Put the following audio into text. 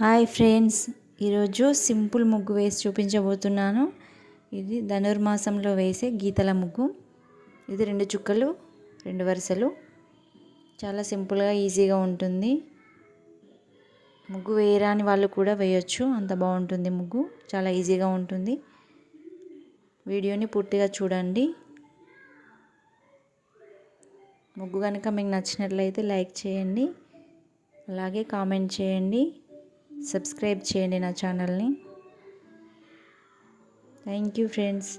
Hi friends ఈరోజు simple ముగ్గు వేసి చూపించబోతున్నాను. ఇది ధనుర్మాసంలో వేసే గీతల ముగ్గు. ఇది రెండు చుక్కలు రెండు వరుసలు. చాలా సింపుల్గా ఈజీగా ఉంటుంది. ముగ్గు వేయరాని వాళ్ళు కూడా వేయొచ్చు. అంత బాగుంటుంది ముగ్గు. చాలా ఈజీగా ఉంటుంది. వీడియోని పూర్తిగా చూడండి. ముగ్గు కనుక మీకు నచ్చినట్లయితే లైక్ చేయండి. అలాగే కామెంట్ చేయండి. సబ్స్క్రైబ్ చేయండి నా ఛానల్ని. Thank you friends.